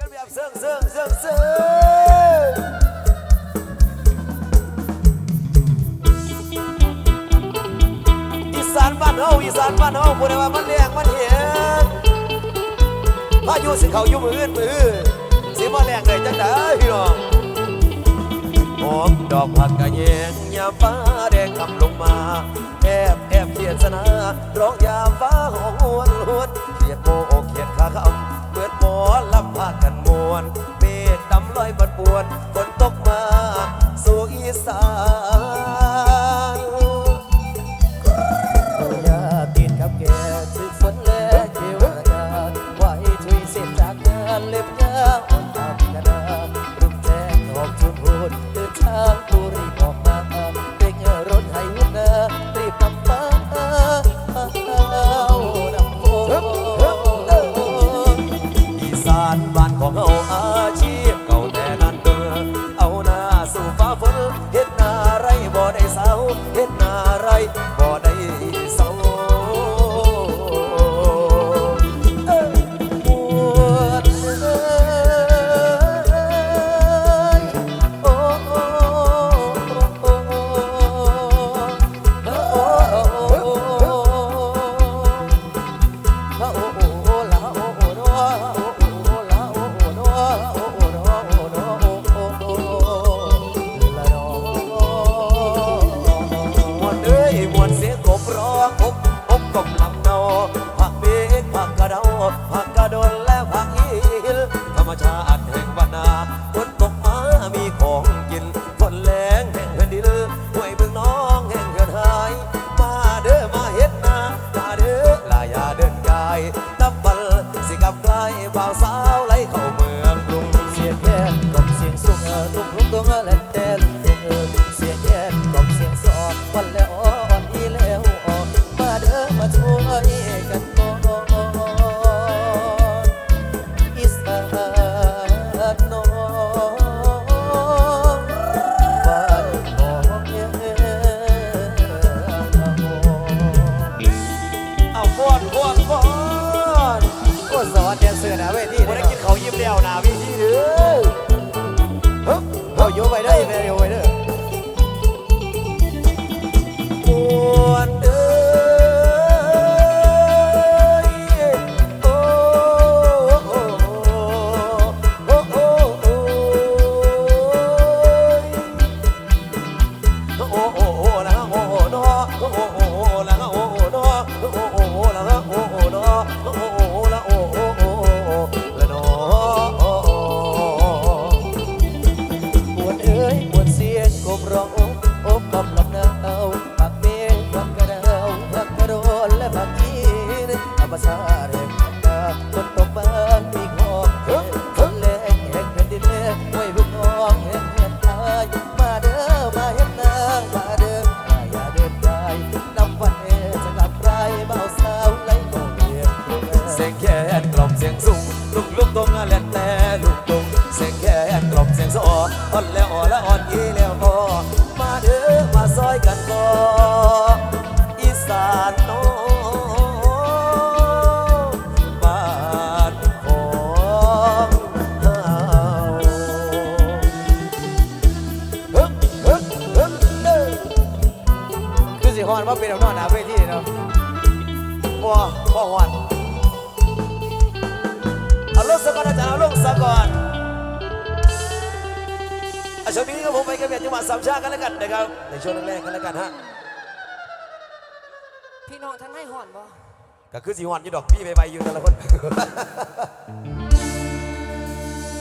กันแบบเซิงเซิงเซิงเซิงอีสานบ้านเฮาอีสานบ้านเฮาพูดได้ว่ามันแรงมันเห็นพายุสิเขาอยู่มืออื่นมือสิมาแรงไลยจังได้พี่น้องหอมดอกผักกะแยงยามฟ้าแดงคำลงมาแอบแอบเทียนสนาร้องยาว อนเบ็ดดำลอยปนปวน everyone's 有味道，有味道，有味道。pasar ลงสะกดอาจารย์เอาลงสะกดอาช่วงนี้ก็ผมไปกันเป็นจังหวัดสามชาติกันแล้วกันนะครับในช่วงแรกกันแล้วกันฮะพี่น้องทั้งให้ห่อนบ่ก็คือสีห่อนอยู่ดอกพี่ใบๆอยู่แต่ละคน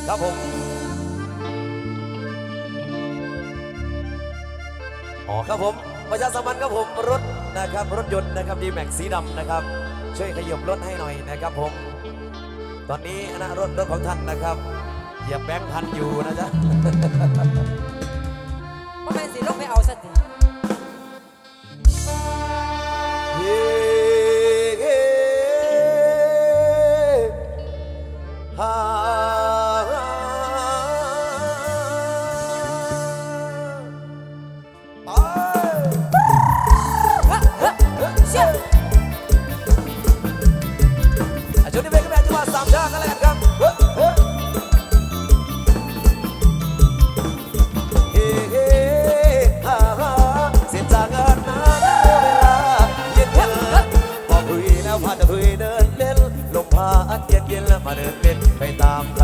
ครับผมอ๋อครับผมประชาสัมพันธ์ครับผมรถนะครับรถยนต์นะครับดีแม็กซีดำนะครับ ช่วยขยบรถให้หน่อยนะครับผม ตอนนี้นะรถรถของท่านนะครับเหยียบแบงค์พันอยู่นะจ๊ะพราแม่สิลงไปเอาสติ เย็นเย็นแล้วมาเดินเป็นไปตามถ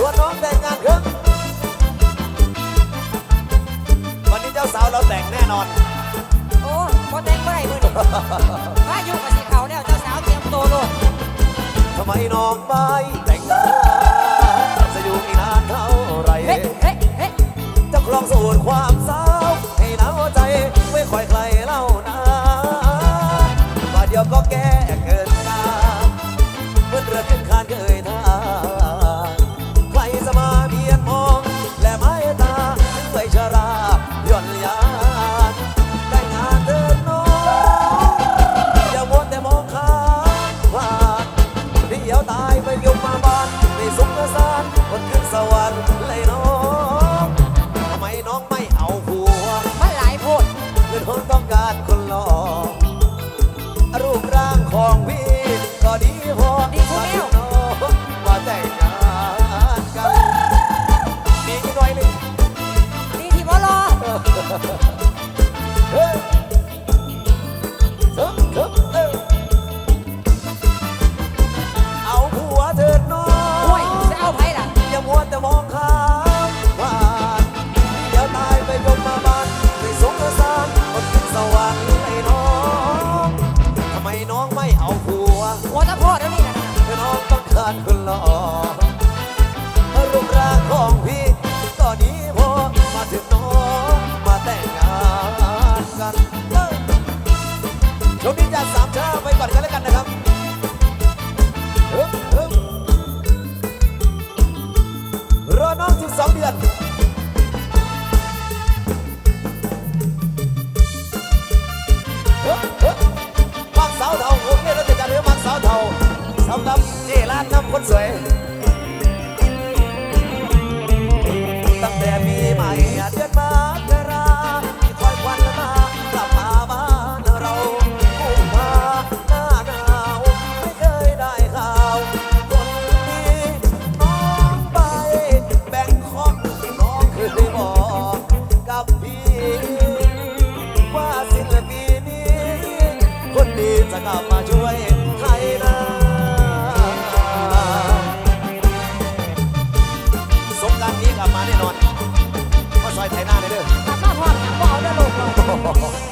ัวน้องแต่งงานครับวันนี้เจ้าสาวเราแต่งแน่นอน โอ้พอแต่งเม่ไมือนี่มาอยู่กับสีเขาแล้วเจ้าสาวเตรียมโตวโลดทำไมน้องไม่แต่งงานจะอยู่อีกนานเท่าไรเฮ้เฮ้เฮ้จะคลองสูตรความเศร้าให้หนาวใจไม่ค่อยใคร วรรค์เลยน้อ เจร้านน้ำคนสวย ตั้งแต่มีใหม่เดือนมาเดือนราคอยควันมากลับมาบ้านเรากุมภาหน้าหนาวไม่เคยได้ข่าวคนนี้น้องไปแบ่งคอกน้องไคยบอกกับพี่ว่าสิ่ลปีนี้คนดีจะกลับมาช่วย 哦 好